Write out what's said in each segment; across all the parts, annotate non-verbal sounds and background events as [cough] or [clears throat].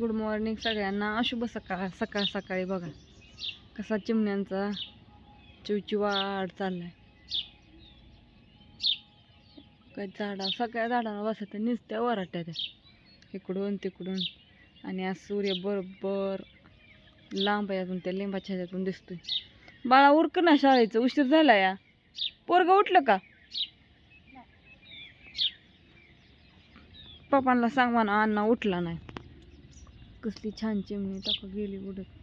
Good morning सगळ्यांना. अशुभ सकाळ सकाळ सकाळी बघा. कसा चिमण्यांचा चिवचिवाड चाललाय. काय झाडा सगळ्या झाडांना बसत नुसत्या वराट्या त्या. इकडून तिकडून. आणि आज सूर्य बरोबर लांब आहे अजून त्या लिंबाच्या ह्याच्यातून दिसतोय. बाळा उरक ना शाळेचं उशीर झाला या. पोरग उठलं का? पप्पांना सांग म्हणा अण्णा उठला नाही. कसली छान चिमणी टाका गेली उडत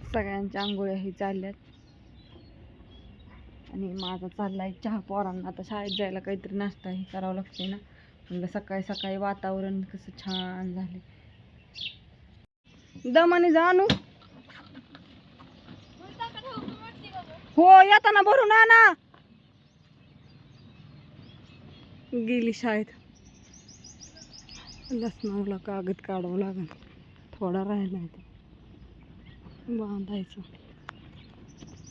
सगळ्यांच्या आंघोळ्याही चालल्यात. आणि माझा चाललाय चहा पोरांना. आता शाळेत जायला काहीतरी नाश्ता हे करावं लागते ना. म्हणलं सकाळी सकाळी वातावरण कसं छान झाले दमाने जाणू हो येताना भरून आणा. गेली शाळेत. लसणाला कागद काढावं लागेल. थोडा राहिला आहे बांधायचं.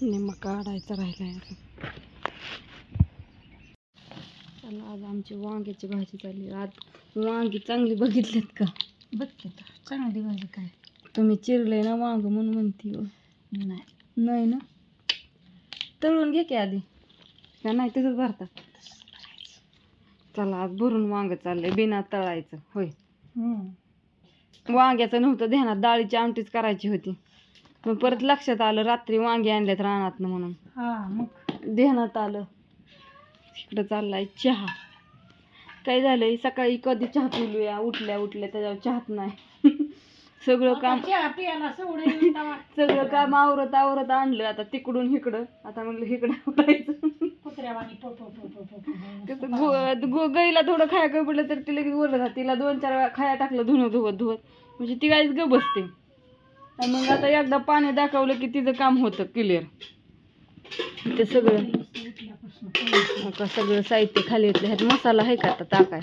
निम्मा काढायचा राहिला आहे चला आज आमची वांग्याची भाजी चालली. आज वांगी चांगली बघितलीत का? बघते चांगली भाजी काय? तुम्ही चिरले ना वांग म्हणून म्हणती हो. नाही. नाही ना? तळून घे की आधी. का नाही तसंच भरतात चला आज भरून वांग चाललंय बिना तळायचं होय. वांग्याचं नव्हतं ध्यानात डाळीची आमटीच करायची होती. मग परत लक्षात आलं रात्री वांगे आणल्यात रानातनं म्हणून. हा मग? ध्यानात आलं. इकडं चाललाय चहा. काय झालंय? सकाळी कधी चहा पिलूया? उठल्या उठल्या त्याच्यावर चहात नाही. सगळं काम [laughs] सगळं काम आवरत आवरत आणलं. आता तिकडून इकडं आता म्हणलं इकडं. कसं गो गाईला थोडं खाया कमी पडलं तर ती लगेच ओरडत राहते. तिला दोन चार वेळा खाया टाकलं धुणं धुवत धुवत. म्हणजे ती गाईच ग बसते. आणि मग आता एकदा पाणी दाखवलं की तिचं काम होतं क्लिअर ते सगळं आता सगळं साहित्य खाली येतलं ह्यात मसाला आहे का आता? टाकाय.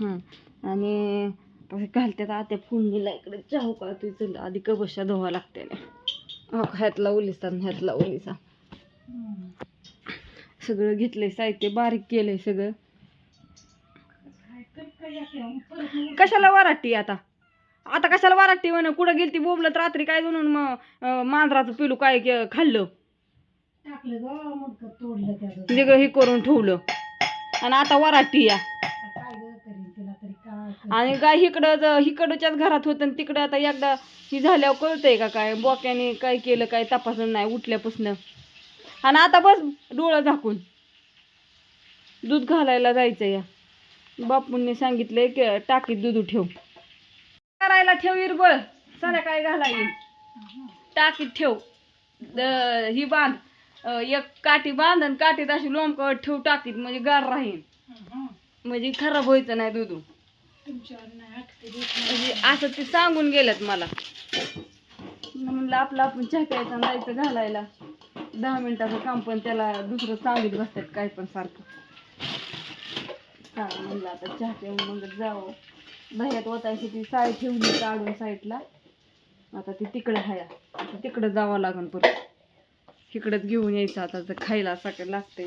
हं. आणि आता. घालत्यात आत्या फोडणीला इकडे. चहा का तू चल आधी कबशा धुवा लागते हो ह्यातला ओलिसा ह्यातला ओलिसा. सगळं घेतलंय साहित्य बारीक केलंय सगळं. कशाला वराटी आता? आता कशाला वराटी म्हण? कुठं गेलती बोबलत रात्री काय म्हणून मग मांजराचं पिलू काय के- खाल्लं? टाकलं हे करून ठेवलं. आणि आता वराटी या आता काय ग करीन तिला तरी काय कर- आणि काय इकडं इकडच्याच घरात होतं आणि तिकडं आता एकदा ही झाल्यावर कळतंय का काय? बोक्याने काय केलं काय तपासून नाही उठल्यापासून. आणि आता बस डोळं झाकून. दूध घालायला जायचं या. बापूंनी सांगितलंय की टाकीत दूध ठेव. करायला ठेव इरबळ. संध्याकाळी घालाय टाकीत ठेव. ही बांध. एक काठी बांध आणि काठीत अशी लोंबकट ठेव टाकीत. म्हणजे गार राहील. म्हणजे खराब व्हायचं नाही दूध. म्हणजे असं ते सांगून गेल्यात मला. म्हणलं आपलं आपण चहा प्यायचा आणि जायचं घालायला. दहा मिनिटाचं काम पण त्याला दुसरं सांगित बसतात काय पण सारखं. सांग म्हणलं आता चहा पिऊन मग जावं. दह्यात ओतायची ती साडी ठेवली काढून साईडला. आता ती तिकडं हाया. आता तिकडं जावं लागन परत. इकडंच घेऊन यायचं आता तर खायला सगळं लागते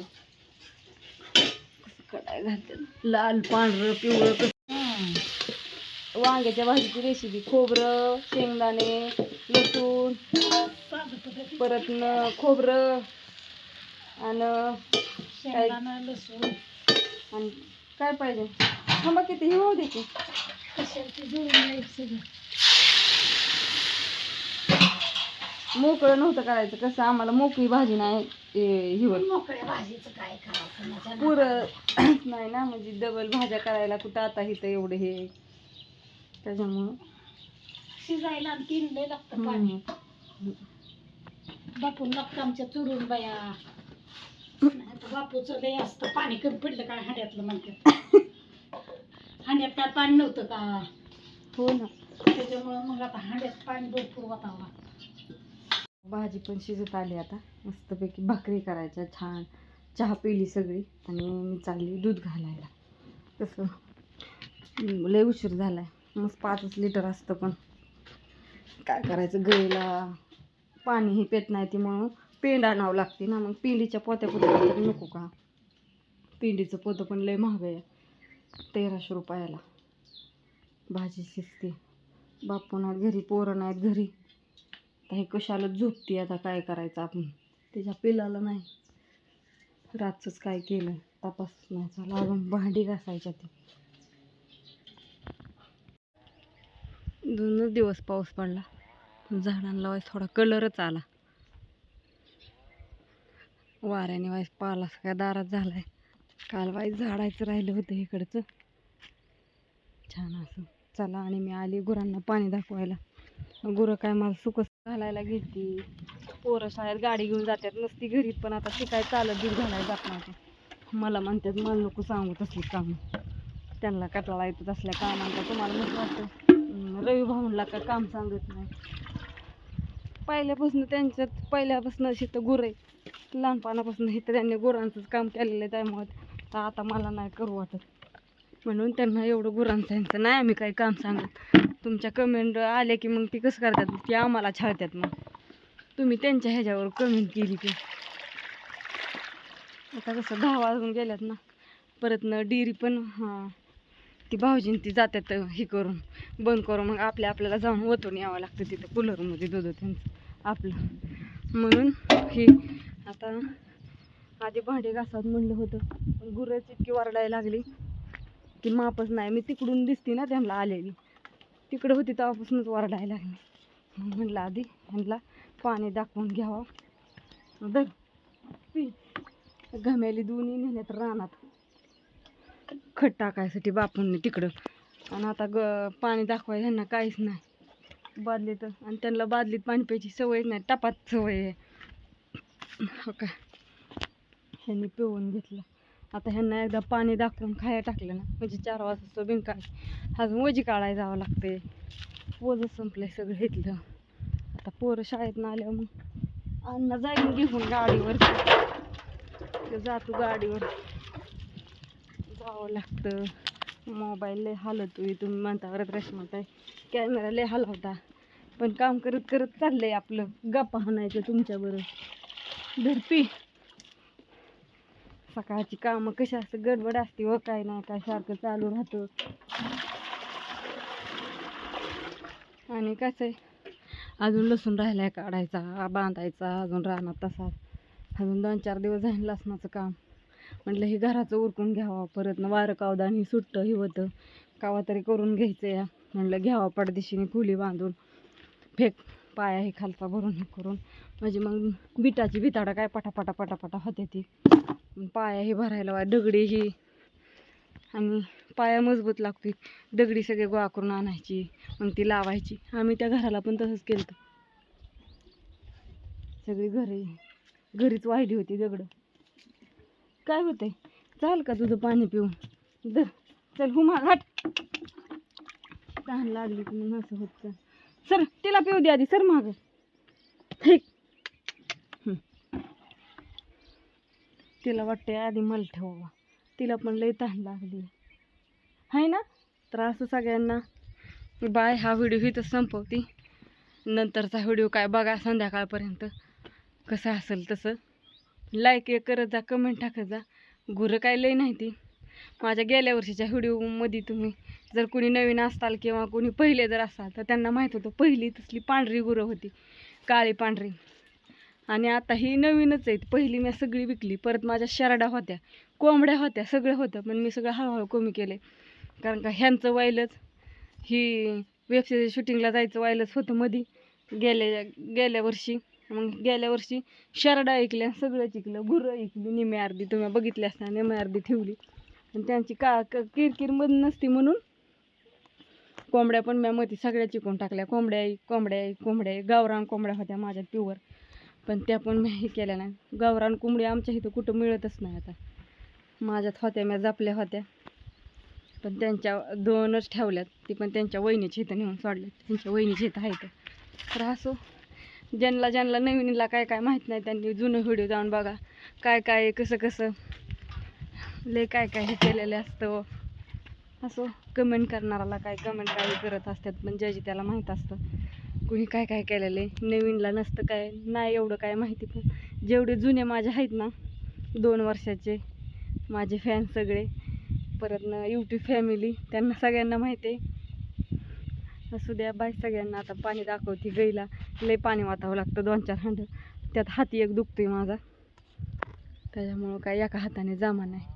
कडाय घालते लाल पांढरं पिवळं कसं हं. वांग्याच्या भाजीची रेसिपी खोबरं शेंगदाणे लसूण परत न खोबरं आणि शेंगदाणा लसूण. आणि काय पाहिजे? थांबा किती ही होऊ दे की. कशाची जुळून जाईल सगळं मोकळं नव्हतं करायचं. कसं आम्हाला मोकळी भाजी नाही ए, ही होत. मोकळ्या भाजीचं काय करावं? पुरं [clears throat] नाही ना म्हणजे डबल भाज्या करायला कुठं आता इथं एवढं हे. त्याच्यामुळं. शिजायला आणि तीन लय लागतं पाणी. बापून लागतं आमच्या चुरून बाया. तर बापूचं लय असतं. पाणी कमी पडलं काय हांड्यातलं म्हणतात. [laughs] हांड्यात काय पाणी नव्हतं का? हो ना. त्याच्यामुळं मग आता हांड्यात पाणी भरपूर वाटावं लागतं. भाजी पण शिजत आली आता. मस्तपैकी भाकरी करायच्या छान. चहा पिली सगळी आणि मी चालली दूध घालायला. तसं. लय उशीर आहे मग पाचच लिटर असतं पण. काय करायचं गळीला पाणी हे पेत नाही ती म्हणून पेंड आणावं लागते ना. मग पिंडीच्या पोत्या पोत्या तरी नको का? पिंडीचं पोतं पण लय महाग आहे. तेराशे रुपयाला. भाजी शिजते. बापून आहेत घरी पोरं नाहीत घरी. आता हे कशाला झोपते आता काय करायचं आपण? त्याच्या पिलाला नाही. रातचंच काय केलं? तपास नाही झाला अजून भांडी घासायच्या ते दोनच दिवस पाऊस पडला. झाडांना वाईस थोडा कलरच आला. वाऱ्याने वाईस पाला सगळ्या दारात झालाय. काल वाईस झाडायचं राहिलं होतं इकडचं. छान असं. चला आणि मी आली गुरांना पाणी दाखवायला. गुरं काय मला सुकस घालायला घेते. पोरं शाळेत गाडी घेऊन जातात नसती घरी पण आता ती काय चालत दूध घालायला जात नव्हते. मला म्हणतात मला नको सांगू तसली कामं. त्यांना कटाळा येतो तसल्या कामांचा तुम्हाला म्हणत वाटतं. रवी भाऊनला काय काम सांगत नाही. पहिल्यापासून त्यांच्यात पहिल्यापासून शेतं गुरं आहे लहानपणापासून हे तर त्यांनी गुरांचंच काम केलेलं आहे त्यामुळे. तर आता मला नाही करू वाटत. म्हणून त्यांना एवढं गुरांचं यांचं नाही आम्ही काही काम सांगत. तुमच्या कमेंट आल्या की मग ती कसं करतात? ती आम्हाला छळतात मग. तुम्ही त्यांच्या ह्याच्यावर कमेंट केली की. आता कसं दहा वाजून गेल्यात ना. परत ना डिरी पण हां. ती भाऊजीन ती जातात हे करून बंद करून मग आपल्या आपल्याला जाऊन ओतून यावं लागतं तिथं कूलरमध्ये दूध त्यांचं आपलं. म्हणून हे आता आधी भांडे घासात म्हणलं होतं पण गुरंच इतकी वरडायला लागली की मापच नाही. मी तिकडून दिसते ना त्यांना आलेली. तिकडं होती तेव्हापासूनच ओरडायला लागली. मग म्हणलं आधी ह्यांना पाणी दाखवून घ्यावं. दर पी घमेली दोन्ही नेल्यात रानात खट टाकायसाठी बापूंनी तिकडं. आणि आता ग पाणी दाखवाय ह्यांना काहीच नाही. बादलीत आणि त्यांना बादलीत पाणी प्यायची सवयच नाही. टपात सवय आहे. हो का? ह्यांनी पिऊन घेतलं. आता ह्यांना एकदा पाणी दाखवून खाया टाकलं ना म्हणजे चार वाजता बिनकाळ अजून वजी काढायला जावं लागते वजं संपलंय सगळं इथलं. आता पोरं शाळेत आल्या मग अण्णा जाईल घेऊन गाडीवर. जातो गाडीवर. जावं लागतं. मोबाईल लय हलतोय. तुम्ही म्हणता परत रेशमाताई कॅमेरा लय हलवता. पण काम करत करत चाललंय आपलं. गप्पा म्हणायचं तुमच्याबरोबर. धरती. सकाळची कामं कशी असतं गडबड असते व काय नाही काय सारखं चालू राहतं. आणि कसं आहे? अजून लसूण राहिलाय काढायचा बांधायचा अजून रानात तसा. अजून दोन चार दिवस झाले लसणाचं काम. म्हटलं हे घराचं उरकून घ्यावा परत न वारं कावदान ही सुट्टं हे होतं. कावा तरी करून घ्यायचं या. म्हटलं घ्यावा पडदिशीने खोली बांधून. फेक पाया हे खालचा भरून करून. म्हणजे मग बिटाची बिताडा काय पटापटा पटापटा होते ती. पाया हे भरायला वा दगडी ही. आणि पाया मजबूत लागते दगडी सगळे गोळा करून आणायची मग ती लावायची. आम्ही त्या घराला पण तसंच केलं सगळी घरी घरीच वाहिली होती दगडं. काय होतंय? चाल का तुझं पाणी पिऊन? द चल हुमा घाट. तहान लागली की मग असं होत सर तिला पिऊ दे आधी सर माग. ठीक तिला वाटते आधी मला ठेवा. तिला पण लई तहान लागली. आहे ना? तर असं सगळ्यांना बाय हा व्हिडिओ इथं संपवती. नंतरचा व्हिडिओ काय बघा संध्याकाळपर्यंत. कसं असेल तसं. लाईक करत जा कमेंट टाकत जा. गुरं काय लई नाही ती. माझ्या गेल्या वर्षीच्या व्हिडिओमध्ये तुम्ही जर कोणी नवीन असताल किंवा कोणी पहिले जर असाल तर त्यांना माहीत होतं पहिली तसली पांढरी गुरं होती काळी पांढरी. आणि आता ही नवीनच आहेत. पहिली मी सगळी विकली. परत माझ्या शरडा होत्या कोंबड्या होत्या सगळं होतं पण मी सगळं हळूहळू कमी केले. कारण का ह्यांचं वाईलच ही वेबसिरीज शूटिंगला जायचं वाईलच होतं मधी. गेल्या गेल्या वर्षी मग गेल्या वर्षी शरडा ऐकल्या सगळं ऐकलं. गुरं ऐकली निम्या अर्धी. तुम्ही बघितली असता निम्या अर्धी ठेवली. आणि त्यांची का क- किरकिर मध नसती म्हणून कोंबड्या पण म्या मती सगळ्या चिकून टाकल्या. कोंबड्या कोंबड्या कोंबड्या गावरान कोंबड्या होत्या माझ्या प्युअर पण त्या पण मी हे केल्या नाही. गावरान कोंबडी आमच्या इथं कुठं मिळतच नाही आता. माझ्यात होत्या म्या जपल्या होत्या. पण त्यांच्या दोनच ठेवल्यात. ती पण त्यांच्या वहिनीच्या इथं नेऊन सोडल्यात. त्यांच्या वहिनीच्या इथं आहे तर असो. ज्यांना ज्यांना नवीनला काय काय माहीत नाही त्यांनी जुनं व्हिडिओ जाऊन बघा. काय काय कसं कसं. लय काय काय हे केलेलं असतं. असो कमेंट करणाराला काय कमेंट काय करत असतात पण ज्याची त्याला माहीत असतं. कुणी काय काय केलेलं आहे नवीनला नसतं काय नाही एवढं काय माहिती पण जेवढे जुने माझे आहेत ना दोन वर्षाचे माझे फॅन सगळे परत यूट्यूब फॅमिली त्यांना सगळ्यांना माहिती आहे. असू द्या बाय सगळ्यांना आता पाणी दाखवते गाईला लय पाणी वाचावं लागतं दोन चार हंड. त्यात हाती एक दुखतोय माझा. त्याच्यामुळं काय एका हाताने जमा नाही.